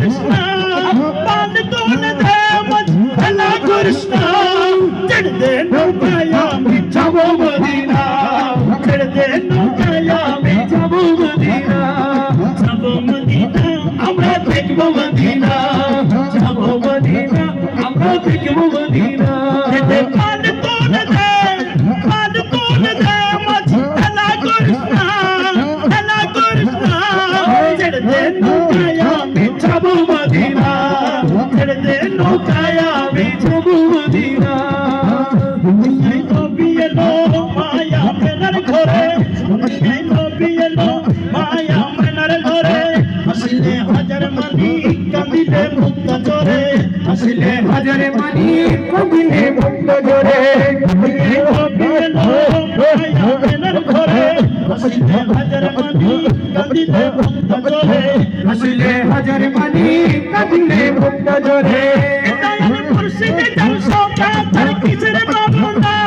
করিস না পান তোন দে মত খেলা করিস না ছেড়ে দে নৌকায় আমি যাব মদিনা ছেড়ে দে নৌকায় আমি যাব মদিনা যাব মদিনা আমরা দেখব মদিনা যাব মদিনা আমরা দেখব মদিনা দে পান তোন দে পান তোন যাব মদিনা ছেড়ে দে নৌকায় আমি যাব হাজার মানি কাঁদিলে ঘরে হাজারে মানি তাই মুর্শিদে জলসা তার কিসের